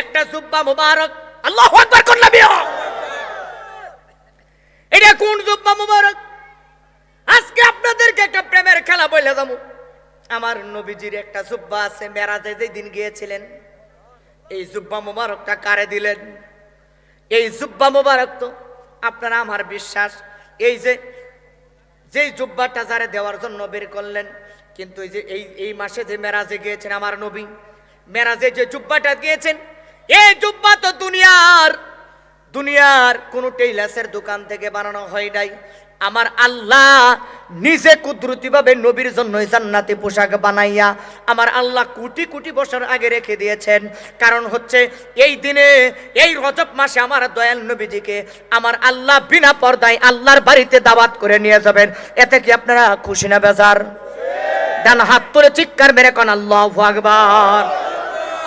একটা জুব্বা মুবারক। আল্লাহ আকবার করলাম এটা কোন জুব্বা মুবারক? আজকে আপনাদেরকে একটা প্রেমের খেলা বলে যাব আমার নবীজির একটা জুব্বা আছে, মেরাজে যেই দিন গিয়েছিলেন, এই জুব্বা মুবারকটা কারে দিলেন? এই জুব্বা মুবারক তো আপনারা আমার বিশ্বাস, এই যে, যেই জুব্বাটা যারে দেওয়ার জন্য বের করলেন, কিন্তু এই যে, এই এই মাসে যে মেরাজে গিয়েছেন আমার নবী, মেরাজে যে জুব্বাটা গিয়েছেন এই জুব্বা তো দুনিয়ার। দুনিয়ার কোন টেইলার্সের দোকান থেকে বানানো হয় নাই। আমার আল্লাহ নিজে কুদরতিভাবে নবীর জন্য জান্নাতি পোশাক বানাইয়া আমার আল্লাহ কোটি কোটি বছর আগে রেখে দিয়েছেন। কারণ হচ্ছে এই দিনে, এই রজব মাসে আমার দয়াল নবীজিকে আমার আল্লাহ বিনা পর্দায় আল্লাহর বাড়িতে দাওয়াত করে নিয়ে যাবেন। এতে কি আপনারা খুশি না, বেজার? ডান হাত তুলে চিৎকার মেরে কোন, আল্লাহ আকবার।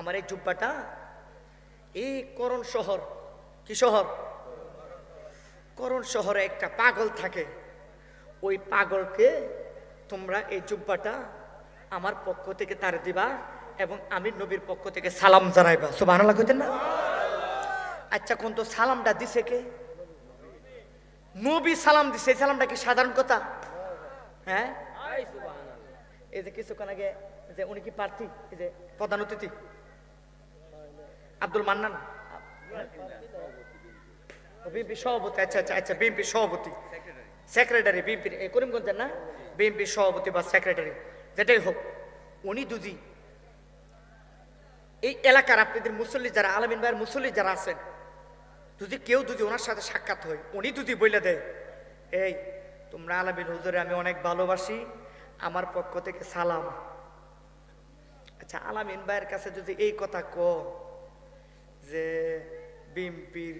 আমার এই জুব্বাটা? এই করণ শহর, কি শহর? করণ শহরে একটা পাগল থাকে। ওই পাগলকে তোমরা এই জুব্বাটা আমার পক্ষ থেকে তার দিবা এবং আমি নবীর পক্ষ থেকে সালাম জানাইবা। সব সুবাহ কইতেন না? আচ্ছা কোন তো সালামটা দিছে কে? নবী সালাম দিছে, এই সালামটা কি সাধারণ কথা? হ্যাঁ? এই যে কিছুক্ষণ আগে যে উনি কি প্রার্থী? এই যে প্রধান অতিথি? আব্দুল মান্নান। বিএনপি সভাপতি আচ্ছা আচ্ছা আচ্ছা বিএনপি সভাপতি। সেক্রেটারি বিএনপি করিমগঞ্জের না? সভাপতি বা সেক্রেটারি যেটাই হোক, উনি এই এলাকার আপনাদের মুসল্লি যারা, আলমিন ভাইয়ের মুসল্লি যারা আছেন, যদি কেউ যদি ওনার সাথে সাক্ষাৎ হয়, উনি যদি বলে দেয়, এই, তোমরা আলমিন হুজুরে, আমি অনেক ভালোবাসি, আমার পক্ষ থেকে সালাম। আচ্ছা আলামিন ভাইয়ের কাছে যদি এই কথা ক বিএমপির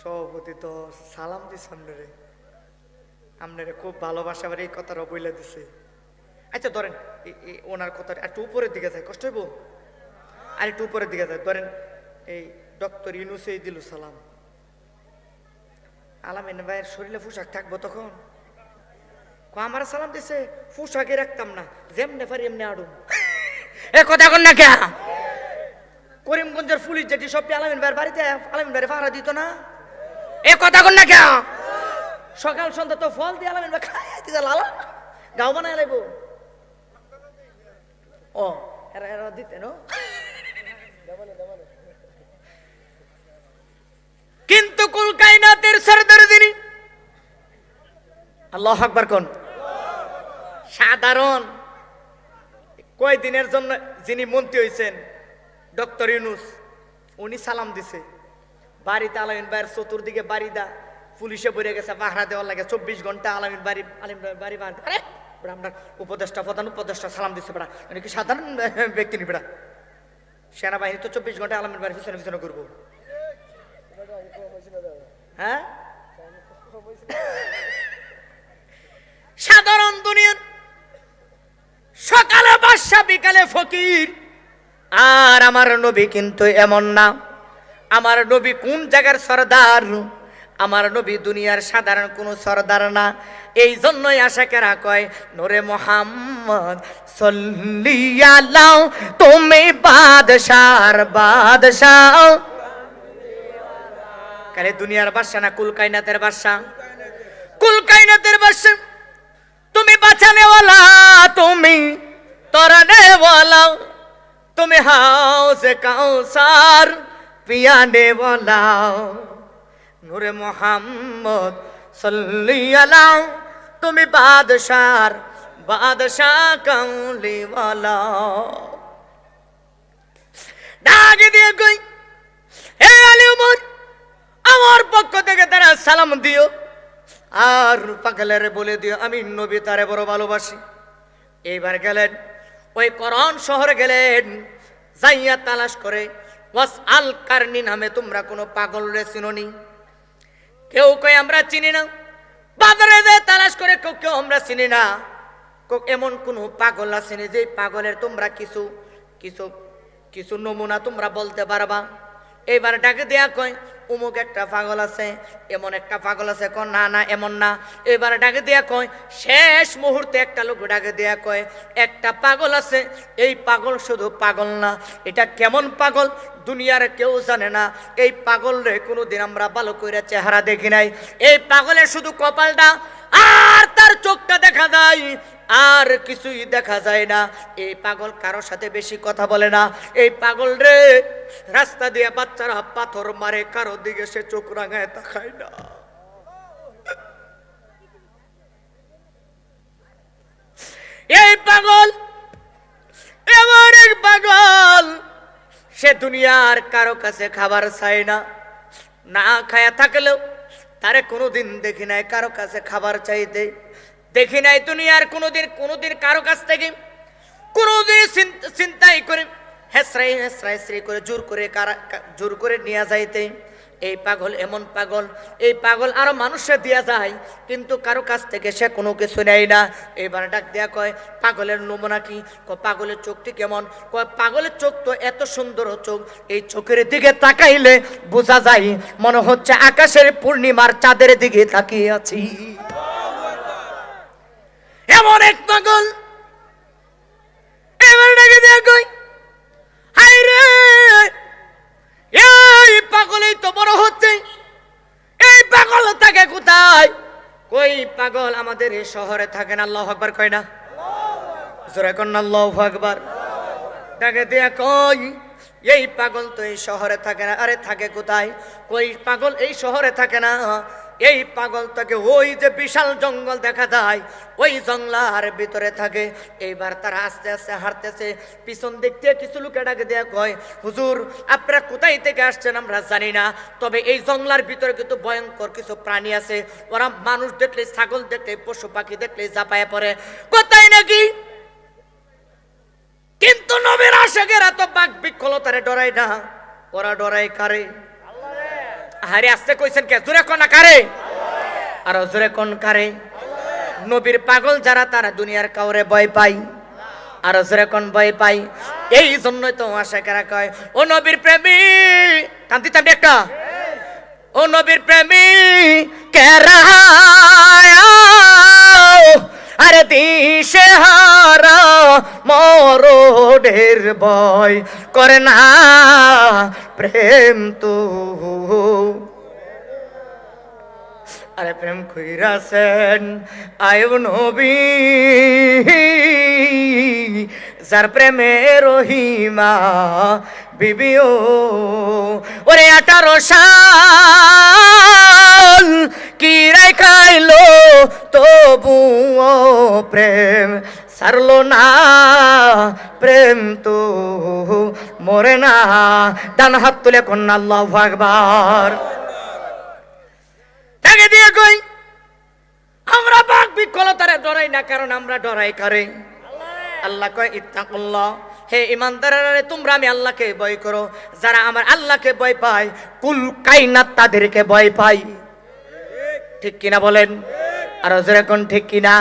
সভাপতি তো সালাম দিছেন রে। আপনারে খুব ভালোবাসা এই কথাটা বইলে দিছে। আচ্ছা ধরেন ওনার কথাটা একটু উপরের দিকে যায়, কষ্ট হইব? আর একটু উপরের দিকে যায়, ধরেন, এই ডক্টর ইউনুসেই দিল সালাম। আলামিন ভাইয়ের শরীরে পোশাক থাকব তখন? আমার সালাম দিছে পোশাকে রাখতাম না, যেমনে পারি এমনি আডুম। এ কথা কন না কে? করিমগঞ্জের পুলিশ যেটি সব আলামিন ভাইয়ের বাড়িতে আলামিন ভাইয়ের ভাড়া দিত না। এ কথা কন না কে সকাল সন্ধ্যা তো ফল দিয়ে আলামিন ভাই খাই দিতে লালা। গাও বানায় লাইব। ও এরা এরা দিতে নো? কিন্তু কুল কায়নাতের সরদার যিনি আল্লাহ আকবার কোন? সাধারণ। কয় দিনের জন্য যিনি মন্ত্রী হয়েছেন ডক্টর ইউনুস, উনি সালাম দিছে। বাড়িতে আলামিন ভাইয়ের চতুর্দিকে বাড়ি দা, পুলিশে বইরে গেছে, পাহারা দেওয়ার লাগে, চব্বিশ ঘণ্টা আলামিন বাড়ি আলিম বাড়ি আরে আমরা উপদেষ্টা, প্রধান উপদেষ্টা, সালাম দিছে বেড়া। উনি কি সাধারণ ব্যক্তি নি বেড়া? সেনাবাহিনী তো চব্বিশ ঘণ্টা আলামিন বাড়ির পিছনে পিছনে করব হ্যাঁ? সাধারণ দুনিয়ার সকালে বাদশা, বিকালে ফকির। আর আমার নবী কিন্তু এমন না। আমার নবী কোন জায়গার সর্দার? আমার নবী দুনিয়ার সাধারণ কোনো সর্দার না। এই জন্যই আশাকেরা কয়, নোরে মোহাম্মদ সল্লিয়ালাও তুমি বাদশার বাদশাহ কালে দুনিয়ার বাদশা না কুল কায়নাতের বাদশা? কুল কায়নাতের বাদশা। তুমি বাঁচানেওয়ালা, তুমি তরানেওয়ালা তুমি হাও সে কাউসার পিয়ানেওয়ালা নূরে মোহাম্মদ সাল্লিয়ালাও তুমি বাদশার, বাদশাহ কাউলিওয়ালা ডাকে দিয়ে কই, হে আলী উমর, আমার পক্ষ থেকে তারা সালাম দিও। আর পাগলের বলে দিও, আমি নবী তারে বড় ভালোবাসি। এইবার গেলেন ওই করণ শহরে গেলেন, যাইয়া তালাশ করে, ওয়াস আল কারনি নামে তোমরা কোনো পাগল রে চিনোনি। কেউ কয়, আমরা চিনি না। বাজারে যে তালাশ করে, কেউ কেউ, আমরা চিনি না। কেউ এমন কোনো পাগল আসেনি যে পাগলের তোমরা কিছু কিছু কিছু নমুনা তোমরা বলতে পারবা। এইবার ডাকে দেয়া কয় উমুক একটা পাগল আছে, এমন একটা পাগল আছে কন না না, এমন না। এবার ডাকে দেয়া কয়, শেষ মুহূর্তে একটা লোক ডাকে দেয়া কয়, একটা পাগল আছে, এই পাগল শুধু পাগল না, এটা কেমন পাগল? দুনিয়ার কেউ জানে না, এই পাগল রে কোনোদিন আমরা ভালো করে চেহারা দেখি নাই। এই পাগলের শুধু কপালটা আর তার চোখটা দেখা যায় আর কিছুই দেখা যায় না। এই পাগল কারোর সাথে বেশি কথা বলে না। এই পাগল রে, রাস্তা দিয়ে বাচ্চারা পাথর মারে, কারও দিকে সে চোখ রাঙায় তাকায় না। এই পাগল, এমন এক পাগল, সে দুনিয়ার কারও কাছে খাবার চায় না। না খায়া থাকলেও তারে কোনোদিন দেখি নাই কারও কাছে খাবার চাইতে। দেখি নাই দুনিয়ার কোনোদিন কোনোদিন কারও কাছ থেকে, কোনোদিন চিন্তাই করে হেসরাই হেসরাই শ্রী করে জোর করে জোর করে নিয়ে যাইতে। এই পাগল এমন পাগল, এই পাগল আরও মানুষে দিয়া যায়, কিন্তু কারও কাছ থেকে সে কোনো কিছু নেয় না। এইবার ডাক দেয়া কয়, পাগলের নমুনা কি? কয় পাগলের চোখটি কেমন? কয় পাগলের চোখ তো এত সুন্দর চোখ, এই চোখের দিকে তাকাইলে বোঝা যায়, মনে হচ্ছে আকাশের পূর্ণিমার চাঁদের দিকে তাকিয়ে আছি। এমন এক পাগল। এবার ডাকে দেয়া কই? হাই রে! এই পাগলেই তো বড় হচ্ছে। এই পাগল থাকে কোথায়? কই পাগল? আমাদের এই শহরে থাকে না আল্লাহ আকবার কয় না? জোরে কন আল্লাহ আকবার। ডাকে কই? এই পাগল তো এই শহরে থাকে না। আরে থাকে কোথায়? কই পাগল এই শহরে থাকে না। এই পাগল তাকে ওই যে বিশাল জঙ্গল দেখা যায়, ওই জঙ্গলার ভিতরে থাকে। এইবার তারা আস্তে আস্তে হাঁটতেছে, পিছন দিক থেকে কিছু লোকে ডাকে দেয়া কয়, হুজুর, আপনারা কোথায় থেকে আসছেন আমরা জানি না, তবে এই জঙ্গলার ভিতরে কিন্তু ভয়ঙ্কর কিছু প্রাণী আছে। ওরা মানুষ দেখলে, ছাগল দেখলে, পশু পাখি দেখলে জাপায় পড়ে। কোথায় নাকি? কিন্তু নবীর আশেকেরা তো বাঘ বিক্ষলতারে ডরাই না। ওরা ডরাই কারে? আরে আসতে কইছেন কে? জোরে কোন কারে আর জোরে কোন কারে নবীর পাগল যারা তারা দুনিয়ার কাউরে ভয় পাই আর জোরে কোন ভয় পাই এই জন্যই তো আশেকেরা কয় ও নবীর প্রেমী কান্তি চাবি একটা। ও নবীর প্রেমী কেরা আরে দিশে হারা মরোডের বয় করে না। প্রেম তো। আরে প্রেম কইরাছেন, আয়ব নবী। যার প্রেমে রহিমা বিবিও। ওরে আঠারো সাল, কি খাইলো তবুও প্রেম সারলো না, প্রেম তো মরে না। ডান হাত তুলে কন্যা, আল্লাহ আকবার। তাকে দিয়ে কই, আমরা বাঘ বিকলতারে ডরাই না, কারণ আমরা ডরাই কারে? আল্লাহ কয়, ইত্তাকুল্লাহ, হে ইমানদারেরা তোমরা আমি আল্লাহকে ভয় করো। যারা আমার আল্লাহকে ভয় পায়, কুল কাইনাত তাদেরকে ভয় পাই ঠিক কিনা বলেন? আর যেরকম ঠিক কিনা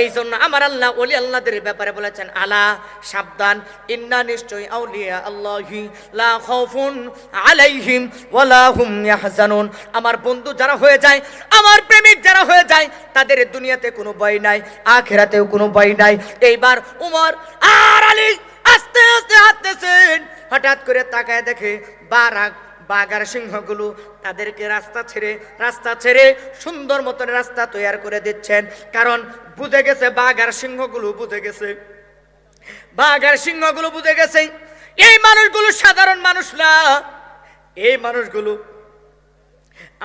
এই জন্য আমার আল্লাহ, ওলি আল্লাহদের ব্যাপারে বলেছেন, আলা সাবধান, ইন্না নিশ্চয়ই আউলিয়া আল্লাহি, লা খাউফুন আলাইহিম ওয়ালা হুম ইয়াহজানুন। আমার বন্ধু যারা হয়ে যায়, আমার প্রেমিক যারা হয়ে যায়, তাদের দুনিয়াতে কোনো ভয় নাই, আখেরাতেও কোনো ভয় নাই। এইবার উমর আর আলী আস্তে আস্তে হাঁটতেছেন, হঠাৎ করে তাকায় দেখে বারাক বাগার সিংহগুলো তাদেরকে রাস্তা ছেড়ে রাস্তা ছেড়ে সুন্দর মতন রাস্তা তৈরি করে দিচ্ছেন। কারণ বুঝে গেছে বাঘার সিংহগুলো বুঝে গেছে। বাঘার সিংহগুলো বুঝে গেছে, এই মানুষগুলো সাধারণ মানুষ না। এই মানুষগুলো,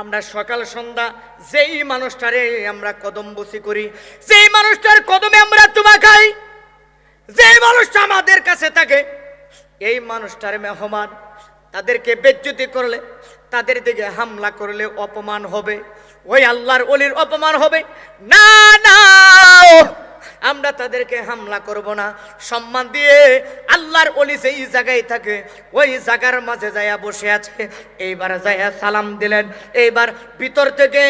আমরা সকাল সন্ধ্যা যেই মানুষটারে আমরা কদম বসি করি, যেই মানুষটার কদমে আমরা চুমা খাই, যেই মানুষটা আমাদের কাছে থাকে, এই মানুষটার মেহমান তাদেরকে বেজ্জতি করলে, তাদের দিকে হামলা করলে অপমান হবে। ওই আল্লাহর অলির অপমান হবে। না না, আমরা তাদেরকে হামলা করব না। সম্মান দিয়ে আল্লাহর অলি সেই জায়গায় থাকে, ওই জায়গার মাঝে যাইয়া বসে আছে। এইবার যাইয়া সালাম দিলেন। এইবার ভিতর থেকে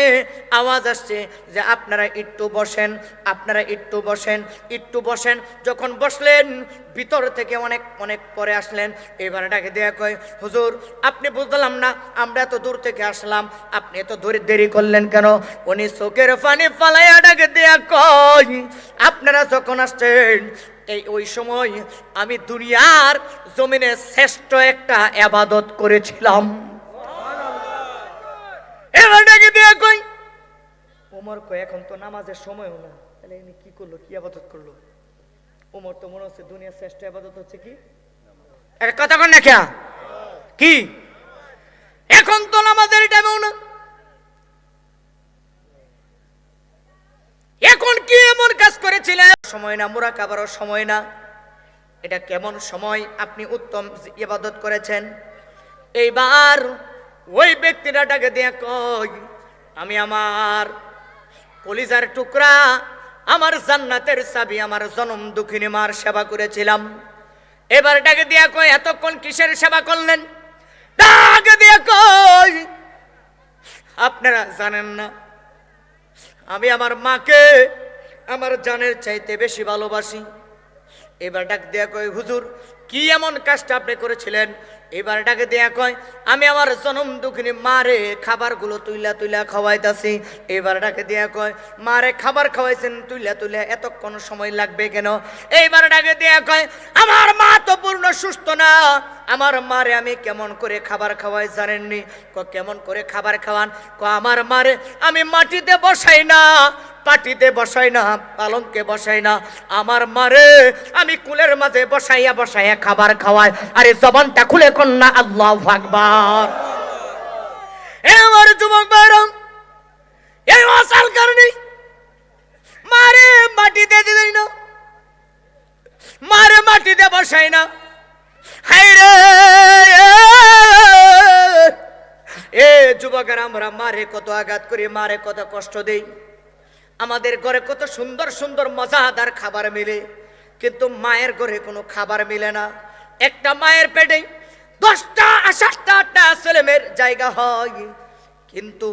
আওয়াজ আসছে যে, আপনারা একটু বসেন, আপনারা একটু বসেন একটু বসেন। যখন বসলেন ভিতর থেকে অনেক অনেক পরে আসলেন। এবার ডাকে দেয়া কয়, হুজুর, আপনি বুঝলাম না, আমরা এত দূর থেকে আসলাম, আপনি এত দূরে দেরি করলেন কেন? উনি চোখের পানি ফালাইয়া ডাকে দেয়া কয়, আপনারা যখন আসছেন, এই, ওই সময় আমি দুনিয়ার জমিনে শ্রেষ্ঠ একটা আবাদত করেছিলাম। এবার ডাকে দেয়া কই ওমর কয়, এখন তো নামাজের সময়ও না। তাহলে কি করল, কি আবাদত করল? ওমর তো মনে হচ্ছে দুনিয়ার শ্রেষ্ঠ আবাদত হচ্ছে কি? একটা কথা কন না খেয়া কি? এখন তো নামাজের টাইমেও না এখন কি এমন কাজ করেছিলেন সময় না মোরা কাবারও সময় না। এটা কেমন সময়? আপনি উত্তম ইবাদত করেছেন। এইবার ওই ব্যক্তিটা ডাকে দিয়ে কই আমি আমার কলিজার টুকরা আমার জান্নাতের চাবি, আমার জনম দুঃখিনী মার সেবা করেছিলাম। এবার ডাকে দিয়া কই এতক্ষণ কিসের সেবা করলেন? ডাকে দিয়া কই আপনারা জানেন না, আমি আমার মাকে, আমার জানের চাইতে বেশি ভালোবাসি। এবার ডাক দেয়া কয়, হুজুর, কি এমন কাজটা আপনি করেছিলেন? এবার ডাকে দেয়া কয়, আমি আমার জনম দুঃখিনী মারে খাবারগুলো তুইলা তুইলা খাওয়াইতাছি। এবার ডাকে দেয়া কয়, মারে খাবার খাওয়াইছেন তুইলা তুইলা, এতক্ষণ সময় লাগবে কেন? এইবার ডাকে দেয়া কয়, আমার মা তো পূর্ণ সুস্থ না। আমার মারে আমি কেমন করে খাবার খাওয়াই জানেননি? ক কেমন করে খাবার খাওয়ান? ক আমার মারে আমি মাটিতে বসাই না। পাটিতে বসাই না, পালঙ্কে বসাই না। আমার মারে আমি কুলের মাঝে বসাইয়া বসাইয়া খাবার খাওয়াই। আরে জবানটা খুলে কন্যা আল্লাহ আকবার। এবার যুবক বাইরম এই অসাল কারণে। মারে মাটিতে দিলেই না। মারে মাটিতে বসাই না। হাই রে, এ যুবকের আমরা মারে কত আঘাত করি মারে কত কষ্ট দেই। আমাদের ঘরে কত সুন্দর সুন্দর মজাদার খাবার মিলে, কিন্তু মায়ের ঘরে কোনো খাবার মিলে না। একটা মায়ের পেটে দশটা সাতটা আটটা ছেলে মেয়ের জায়গা হয়, কিন্তু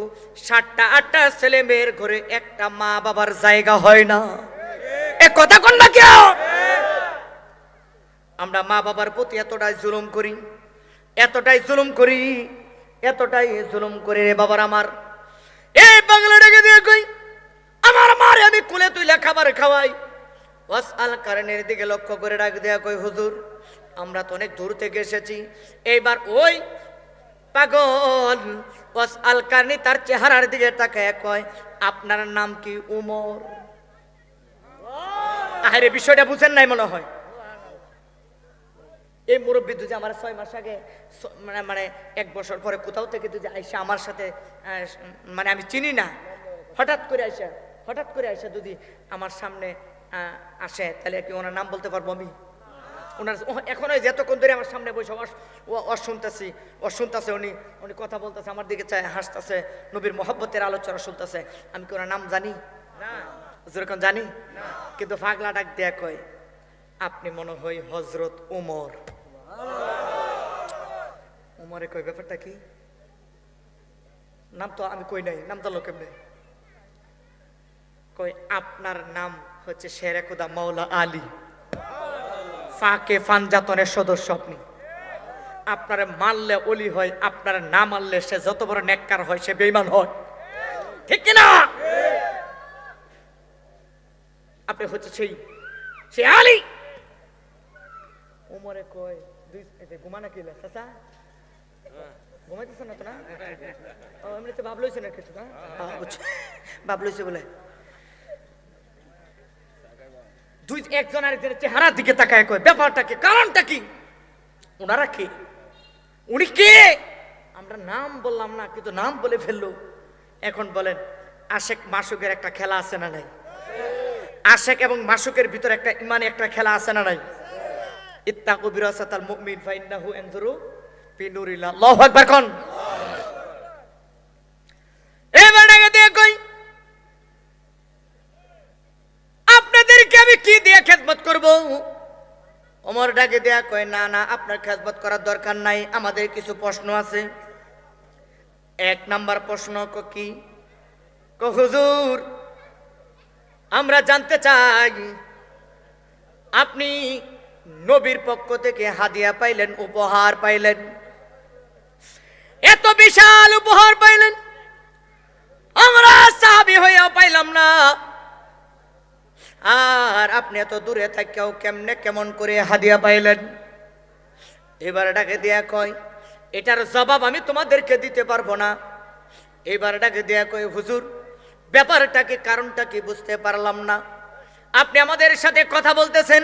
সাতটা আটটা ছেলে মেয়ের ঘরে একটা মা বাবার জায়গা হয় না। এ কথা কন না কেউ? আমরা মা বাবার প্রতি এতটাই জুলুম করি, এতটাই জুলুম করি, এতটাই জুলুম করি রে বাবার আমার। এই বাংলাটাকে দিয়ে কই? আমার মারে আমি কুলে তুইলা খাবার খাওয়াই। ওয়াস আল কারণের দিকে লক্ষ্য করে ডাক দেয়া কই হুজুর, আমরা তো অনেক দূর থেকে এসেছি। এইবার ওই পাগল ওয়াস আল কারণে তার চেহারার দিকে তাকায়, কয়, আপনার নাম কি উমর? আরে বিষয়টা বুঝেন নাই মনে হয়। এই মুরব্বী দুজে আমার ছয় মাস আগে মানে মানে এক বছর পরে কোথাও থেকে দুজে আইসা আমার সাথে মানে আমি চিনি না। হঠাৎ করে আইসা হঠাৎ করে আইসা যদি আমার সামনে আহ, আসে তাহলে কি ওনার নাম বলতে পারব আমি? ওনার এখন ওই যতক্ষণ ধরে আমার সামনে বসে ও- ও শুনতেছি ও শুনতেছে উনি উনি কথা বলতেছে আমার দিকে চায় হাসতেছে নবীর মহব্বতের আলোচনা শুনতেছে আমি কি ওনার নাম জানি? না। যেরকম জানি? কিন্তু ফাগলা ডাক দেয়া কয় আপনি মনে হয় হজরত উমর? উমরে কই ব্যাপারটা কি? নাম তো আমি কই নাই নাম তো লোকেম নেই কই, আপনার নাম হচ্ছে শেরেকুদা মাওলা আলী। ফাঁকে ফানজাতনের সদস্য আপনি। আপনারে মারলে অলি হয়, আপনার না মারলে সে যত বড় নেককার হয়, সে বেইমান হয়। ঠিক কিনা আপনি হচ্ছে সেই সে আলী। উমরে কয়, দুই ঘুমা নাকি চাচা? ঘুমাইতেছে না তো না? এমনিতে ভাব লইছে না? কিছু না বুঝছি। বলে। দুই একজন আরেকজনের চেহারার দিকে তাকায় কয়, ব্যাপারটা কি? কারণটা কি? ওনারা কে? উনি কে? আমরা নাম বললাম না, কিন্তু নাম বলে ফেলল। এখন বলেন, আশেক মাসুকের একটা খেলা আছে না নাই? আশেক এবং মাসুকের ভিতরে একটা ইমানে একটা খেলা আছে না নাই? ইত্তাকু বিরাসাতাল মুমিন, ফাইন্নাহু ইয়ানজুরু বিনুরিল্লাহ আল্লাহু আকবার কোন? এবার আগে দিয়ে কই আপনাদেরকে আমি বলব ওমর ডাকে দেয়া কয়, না না, আপনার খেজমত করার দরকার নাই, আমাদের কিছু প্রশ্ন আছে। এক নাম্বার প্রশ্ন ক হুজুর, আমরা জানতে চাই, আপনি নবীর পক্ষ থেকে হাদিয়া পাইলেন, উপহার পাইলেন। এত বিশাল উপহার পাইলেন, আমরা সাহাবি হইয়া পাইলাম না। আর আপনি এত দূরে থাকেও কেমনে কেমন করে হাদিয়া পাইলেন? এবার ডাকে দেয়া কয়, এটার জবাব আমি তোমাদেরকে দিতে পারব না। এবার ডাকে দেয়া কয়, হুজুর, ব্যাপারটা কি, কারণটা কি বুঝতে পারলাম না। আপনি আমাদের সাথে কথা বলতেছেন।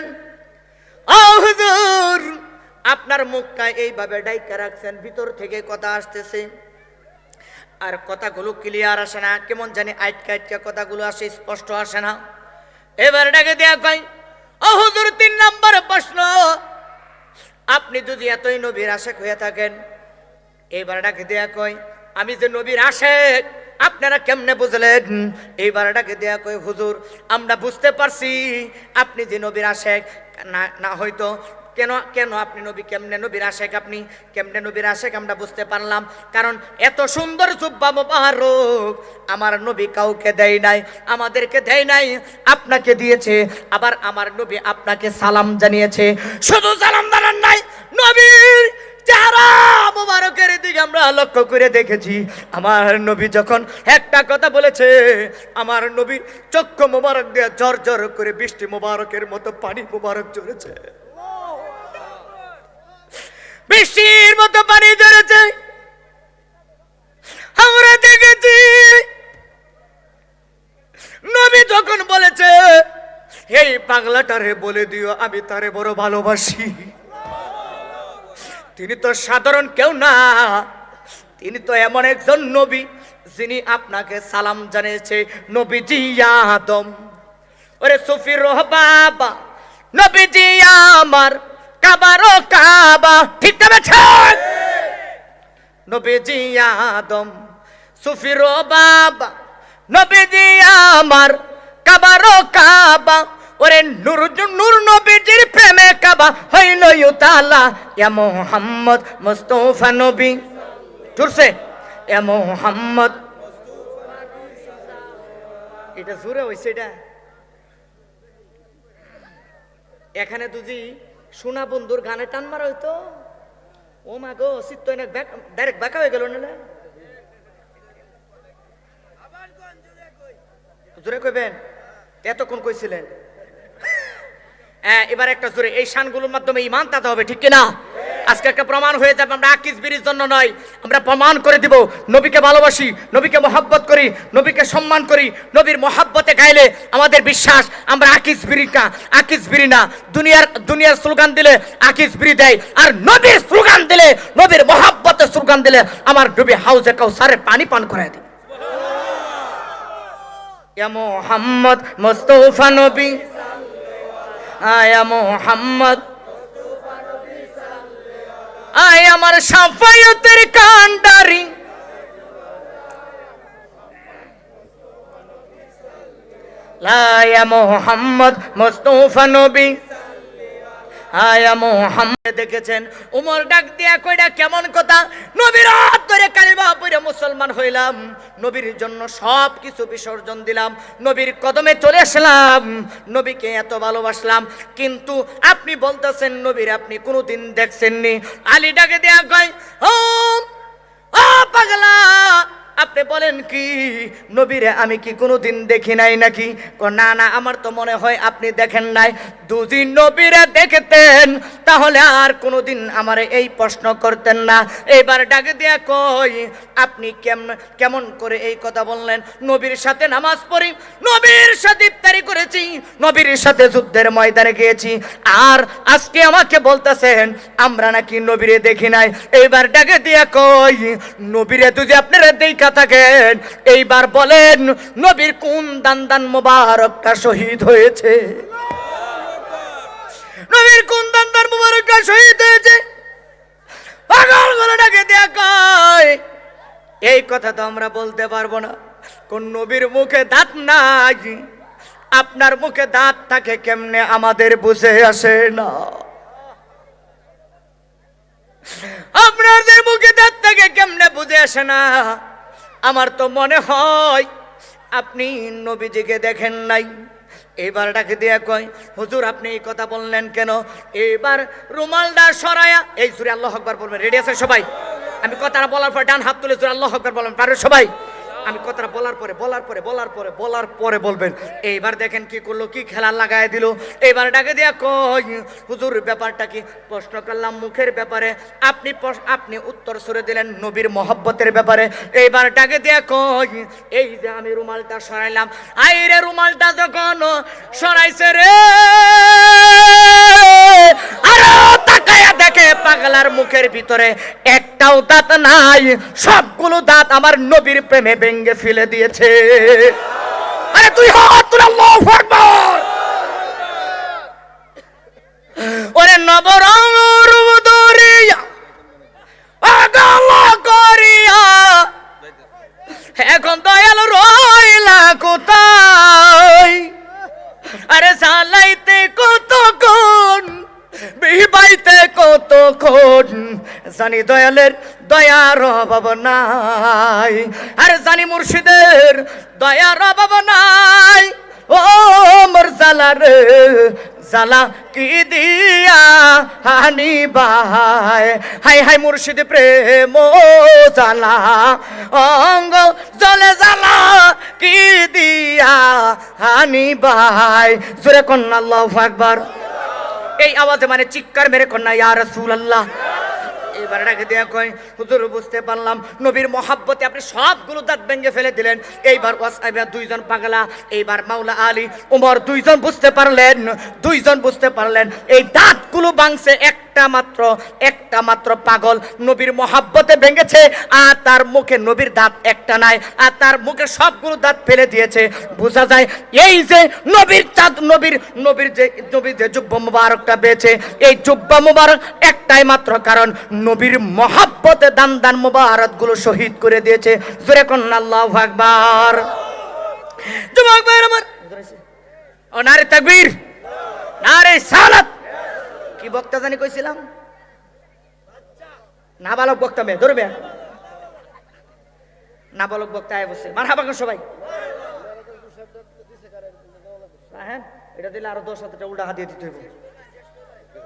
হুজুর, আপনার মুখটা এইভাবে ডাইকা রাখছেন, ভিতর থেকে কথা আসতেছে। আর কথাগুলো ক্লিয়ার আসে না, কেমন জানি আটকা আটকা কথাগুলো আসে, স্পষ্ট আসে না। এবার ডাকে দেয়া কয় অহুদুর তিন নম্বর প্রশ্ন। আপনি যদি এতই নবীর আশেক হয়ে থাকেন, এবার ডাকে দেয়া কয়, আমি যে নবীর আশেক, আপনারা কেমনে বুঝলেন? এইবার ডাকে দেয়া কয়, হুজুর, আমরা বুঝতে পারছি, আপনি যে নবীর আশেক, না না, হয়তো কেন কেন আপনি নবী, কেমনে নবীর আশেক আপনি? কেমনে নবীর আশেক আমরা বুঝতে পারলাম। কারণ এত সুন্দর জুব্বা মোবারক আমার নবী কাউকে দেয় নাই, আমাদেরকে দেয় নাই, আপনাকে দিয়েছে। আবার আমার নবী আপনাকে সালাম জানিয়েছে। শুধু সালাম জানান নাই, নবীর যারা মোবারকের দিকে আমরা লক্ষ্য করে দেখেছি। আমার নবী যখন একটা কথা বলেছে, আমার নবীর চক্ষু মোবারক দিয়ে জ্বর করে বৃষ্টি মোবারকের মতো পানি মোবারক ঝরেছে। বৃষ্টির মতো পানি ধরেছে। আমরা দেখেছি, নবী যখন বলেছে, এই পাগলাটারে বলে দিও, আমি তারে বড় ভালোবাসি। তিনি তো সাধারণ কেউ না। তিনি তো এমন একজন নবী, যিনি আপনাকে সালাম জানিয়েছে, নবীজি আদম। ওরে সুফির বাবা নবীজি আমার কাবারও কাবা। ঠিক তবে নবীজি আদম, সুফির বাবা। নবীজি আমার কাবারও কাবা। ওরে নূর নূর নবীজির প্রেমে কাবা। হইল ইউতালা ইয়া মোহাম্মদ মুস্তাফা নবী। জোরসে ইয়া মোহাম্মদ। এটা জোরে হইছে এটা। এখানে তুজি সোনা বন্ধুর গানে টান মারা হইতো। ও মা গো চিত্ত ডাইরেক্ট বাঁকা হয়ে গেল না জোরে কইবেন? এতক্ষণ কইছিলেন। হ্যাঁ এবার একটা জোরে। এই শানগুলোর মাধ্যমে ইমান তাতে হবে, ঠিক কিনা? আজকে একটা প্রমাণ হয়ে যাবে, আমরা আকিস বিরির জন্য নয়। আমরা প্রমাণ করে দিব, নবীকে ভালোবাসি, নবীকে মহাব্বত করি, নবীকে সম্মান করি, নবীর মহাব্বতে গাইলে আমাদের বিশ্বাস, আমরা আকিস বিরি না আকিস বিরি না। দুনিয়ার দুনিয়ার স্লোগান দিলে আকিস বিরি দেয়, আর নবীর স্লোগান দিলে, নবীর মহাব্বতে স্লোগান দিলে আমার নবী হাউজে কাউ সারে পানি পান করায় দিবে। ইয়া মোহাম্মদ মুস্তাফা নবী, আয়া মোহাম্মদ আয় আমার সাফায়তের কান্ডারি লায়া মোহাম্মদ মোস্তফা নবী। আয়া মোহাম্মদ, দেখেছেন? উমর ডাক দিয়া কইরা কেমন কথা? নবীর হাত ধরে কালিমা পড়ে মুসলমান হইলাম। নবীর জন্য সব কিছু বিসর্জন দিলাম। নবীর কদমে চলে আসলাম। নবীকে এত ভালোবাসলাম। কিন্তু আপনি বলতেছেন, নবীর আপনি কোনোদিন দেখছেননি। আলী ডাকে দেয়া কয় ও পাগলা আপনি বলেন কি? নবীরে আমি কি কোনোদিন দেখি নাই নাকি? না না, আমার তো মনে হয় আপনি দেখেন নাই। দুদিন নবীরে দেখতেন, তাহলে আর কোনোদিন আমার এই প্রশ্ন করতেন না। এইবার ডাকে দিয়া কই, আপনি কেমন কেমন করে এই কথা বললেন? নবীর সাথে নামাজ পড়ি, নবীর সাথে ইফতারি করেছি, নবীর সাথে যুদ্ধের ময়দানে গিয়েছি। আর আজকে আমাকে বলতেছেন, আমরা নাকি নবীরে দেখি নাই। এইবার ডাকে দিয়া কই, নবীরে যদি আপনারা দেখা থাকেন। এইবার বলেন, নবীর কোন দান দান মোবারকটা শহীদ হয়েছে? নবীর কোন দান দান মোবারকটা শহীদ হয়েছে? পাগল দিয়া কয়। এই কথা তো আমরা বলতে পারব না। কোন নবীর মুখে দাঁত নাই। আপনার মুখে দাঁত থাকে কেমনে আমাদের বুঝে আসে না। আপনাদের মুখে দাঁত থাকে কেমনে বুঝে আসে না। আমার তো মনে হয় আপনি নবীজিকে দেখেন নাই। এবার ডাকে দিয়া কয়, হুজুর, আপনি এই কথা বললেন কেন? এবার রুমালদা সরায়া, এই সুরে আল্লাহ আকবার বলবেন। রেডি আছে সবাই? আমি কথাটা বলার পর ডান হাত তুলে সুরে আল্লাহ আকবার বলবেন। পারবে সবাই? আমি কথাটা বলার পরে বলার পরে বলার পরে বলার পরে বলবেন। এইবার দেখেন কি করল, কি খেলা লাগায় দিল। এইবার ডাকে দিয়া কই হুজুর, ব্যাপারটা কি? প্রশ্ন করলাম, মুখের ব্যাপারে। আপনি আপনি উত্তর সরে দিলেন নবীর মহব্বতের ব্যাপারে। এইবার ডাকে দিয়া কই এই যে আমি রুমালটা সরাইলাম। আইরে রুমালটা যখন সরাইছে রে। আরও তাকায়া দেখে পাগলার মুখের ভিতরে একটাও দাঁত নাই। সবগুলো দাঁত আমার নবীর প্রেমে ভেঙ্গে ফেলে দিয়েছে। আরে তুই হাত আল্লাহু আকবার। ওরে করিয়া। এখন দয়াল রইলা কোথায়? আরে চালাইতে কতক্ষণ বিবাইতে কতক্ষণ? জানি দয়ালের দয়ার অভাব নাই। আরে জানি মুর্শিদের দয়ার অভাব নাই। ও মোর জালা জালা কি দিয়া হানি বাই হাই হাই মুর্শিদ প্রেম জালা, অঙ্গ জলে জালা কি দিয়া হানি বাই জোরে কন্যা, আল্লাহু আকবার। এই আওয়াজে মানে চিৎকার মেরে কন্যা, ইয়া রাসূলুল্লাহ। এবার রেখে দেয়া কয়, হুজুর বুঝতে পারলাম, নবীর মহাব্বতে আপনি সবগুলো দাঁত ভেঙে ফেলে দিলেন। এইবার ওয়াসাইবা দুইজন পাগলা, এইবার মাওলা আলী, উমর দুইজন বুঝতে পারলেন, দুইজন বুঝতে পারলেন, এই দাঁতগুলো বাংছে একটা মাত্র, একটা মাত্র পাগল নবীর মহাব্বতে ভেঙেছে, আর তার মুখে নবীর দাঁত একটা নাই, আর তার মুখে সবগুলো দাঁত ফেলে দিয়েছে। বোঝা যায়, এই যে নবীর চাঁদ, নবীর নবীর যে নবীর যে জুব্বা মুবারকটা পেয়েছে, এই জুব্বা মুবারক একটাই মাত্র কারণ, নবীর মহাব্বতে দান দান মুবারকগুলো শহীদ করে দিয়েছে। জোরে কন্যা আল্লাহু যুবক ভাইয়ের আমার ও নারে তাকবীর, নারে সালাত। কি বক্তা জানি কইছিলাম? না বালক বক্তা মেয়ে, ধরবে? না বালক বক্তা আয় বসে। মার হাবাক সবাই। হ্যাঁ এটা দিলে আরও দশ হাজারটা উল্টা হাত দিয়ে দিতে হইব।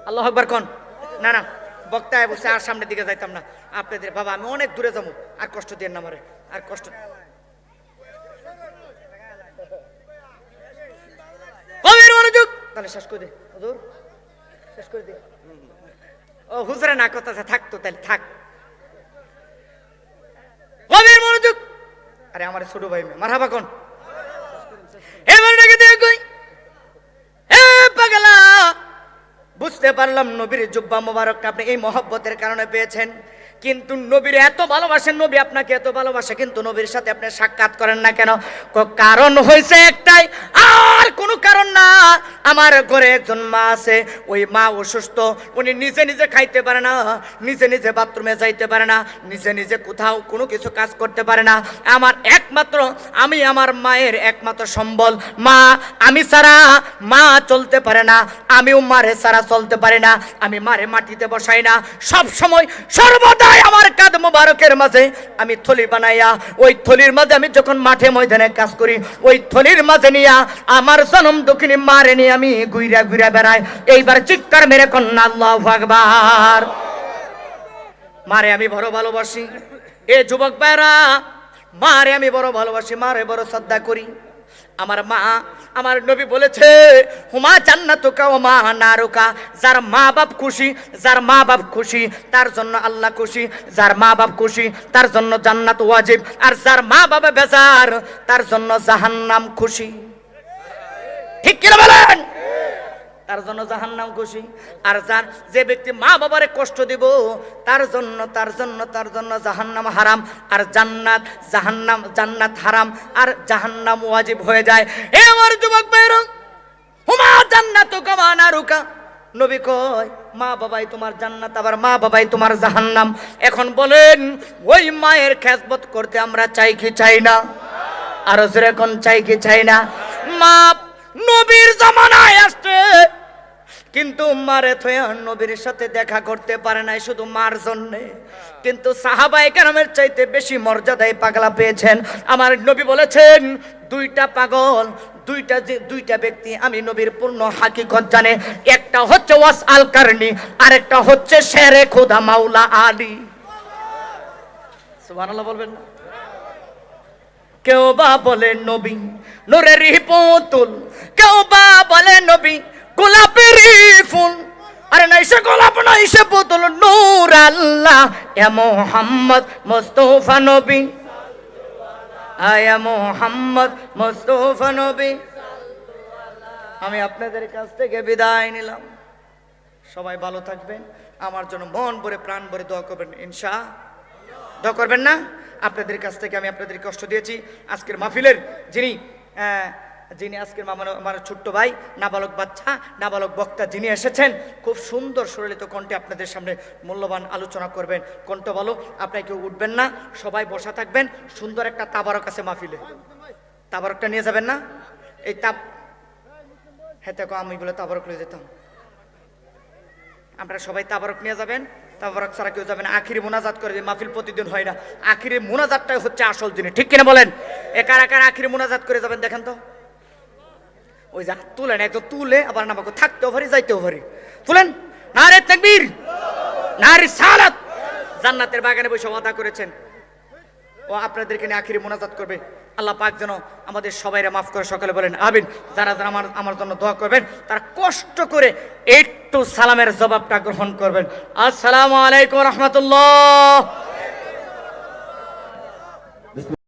আল্লাহ আকবার কন। না না, বক্তা আয় বসে, আর সামনের দিকে যাইতাম না। আপনাদের বাবা, আমি অনেক দূরে যাব। আর কষ্ট দিয়ে না মারে আর কষ্ট তাহলে শেষ করে দে। শেষ করে ও না কথা থাকতো তাহলে থাক। মনোযোগ। আরে আমার ছোট ভাই কোন? বুঝতে পারলাম নবীর জুব্বা মোবারকটা আপনি এই মহব্বতের কারণে পেয়েছেন, কিন্তু নবীর এত ভালোবাসেন নবী আপনাকে এত ভালোবাসে, কিন্তু নবীর সাথে আপনি সাক্ষাৎ করেন না কেন? কারণ হয়েছে একটাই আর কোনো কারণ না। আমার ঘরে একজন মা আছে, ওই মা অসুস্থ, উনি নিজে নিজে খাইতে পারে না, নিজে নিজে বাথরুমে যাইতে পারে না, নিজে নিজে কোথাও কোনো কিছু কাজ করতে পারে না। আমার একমাত্র, আমি আমার মায়ের একমাত্র সম্বল। মা, আমি ছাড়া মা চলতে পারে না, আমিও মারে ছাড়া চলতে পারি না, আমি মারে মাটিতে বসাই না। সব সময় সর্বদাই আমার কাদ মোবারকের মাঝে আমি থলি বানাইয়া, ওই থলির মাঝে আমি যখন মাঠে ময়দানে কাজ করি, ওই থলির মাঝে নিয়া আমার জনম দক্ষিণী মারে নিয়ে আমি, ঘুইরা ঘুইরা বেড়াই এইবার চিৎকার মেরে কন্যা আল্লাহ আকবার। মারে আমি বড় ভালোবাসি। এ যুবক ভাইরা, মারে আমি বড় ভালোবাসি, মারে বড় শ্রদ্ধা করি। আমার মা, আমার নবী বলেছে, হুমা জান্নাতুকা ও মা নারুকা। যার মা বাপ খুশি, যার মা বাপ খুশি, তার জন্য আল্লাহ খুশি। যার মা বাপ খুশি, তার জন্য জান্নাত ওয়াজিব। আর যার মা বাবা বেজার, তার জন্য জাহান্নাম খুশি। ঠিক কিনা বলেন? তার জন্য জাহান্নাম খুশি। আর যার যে ব্যক্তি মা বাবারে কষ্ট দিব, তার জন্য তার জন্য তার জন্য জাহান্নাম হারাম। আর জান্নাত, জাহান্নাম, জান্নাত হারাম। আর জাহান্নাম ওয়াজিব হয়ে যায়। হে আমার যুবক ভাইরা হুমা জান্নাত কামানা রুকা নবী কয়, মা বাবাই তোমার জান্নাত, আবার মা বাবাই তোমার জাহান্নাম। এখন বলেন, ওই মায়ের খেজবত করতে আমরা চাই কি চাই না? আরও যেরকম চাই কি চাই না? মা নবীর জামানায় আসছে। কিন্তু মারে থয়া নবীর সাথে দেখা করতে পারে নাই শুধু মার জন্যে। কিন্তু সাহাবাই কারামের চাইতে বেশি মর্যাদায় পাগলা পেয়েছেন। আমার নবী বলেছেন, দুইটা পাগল, দুইটা যে, দুইটা ব্যক্তি আমি নবীর পূর্ণ হাকিকত জানে। একটা হচ্ছে ওয়াস আল কারনি, আরেকটা হচ্ছে শেরে খোদা মাওলা আলী। সুবহানাল্লাহ বলবেন না? কেউ বা বলে নবী নূরের পুতুল, কেউ বা বলে নবী গোলাপের ফুল। আরে নাই সে গোলাপ, নাই সে পুতুল, নূর আল্লাহ, এ মোহাম্মদ মুস্তফা নবী। আয়া মোহাম্মদ মুস্তফা নবী। আমি আপনাদের কাছ থেকে বিদায় নিলাম। সবাই ভালো থাকবেন। আমার জন্য মন ভরে, প্রাণ ভরে দোয়া করবেন, ইনশা। দোয়া করবেন না? আপনাদের কাছ থেকে আমি আপনাদের কষ্ট দিয়েছি। আজকের মাহফিলের যিনি যিনি আজকের আমার আমার ছোট্ট ভাই, নাবালক বাচ্চা, নাবালক বক্তা যিনি এসেছেন, খুব সুন্দর সরলিত কণ্ঠে আপনাদের সামনে মূল্যবান আলোচনা করবেন। কণ্ঠ ভালো, আপনার কেউ উঠবেন না, সবাই বসা থাকবেন। সুন্দর একটা তাবারক আছে মাহফিলে। তাবারকটা নিয়ে যাবেন না? এই তাব হ্যাঁ আমি বলে তাবারক নিয়ে যেতাম। আপনারা সবাই তাবারক নিয়ে যাবেন। তাবারক ছাড়া কেউ যাবেন আখিরে মোনাজাত করে যে মাহফিল প্রতিদিন হয় না। আখিরে মোনাজাতটাই হচ্ছে আসল জিনিস। ঠিক কিনা বলেন? এ কারা কারা আখিরি মোনাজাত করে যাবেন দেখেন তো? ওই যা তুলেন, একদম তুলে আবার নামাকে থাকতেও পারি যাইতেও পারি তুলেন? না রে তাকবীর না রে সালাত। জান্নাতের বাগানে বসে ওয়াদা করেছেন। ও আপনাদেরকে নিয়ে আখিরি মোনাজাত করবে। আল্লাহ পাক যেন আমাদের সবাইরা মাফ করে সকালে বলেন আবিন যারা যারা আমার আমার জন্য দোয়া করবেন, তারা কষ্ট করে একটু সালামের জবাবটা গ্রহণ করবেন। আসসালামু আলাইকুম রহমতুল্লাহ।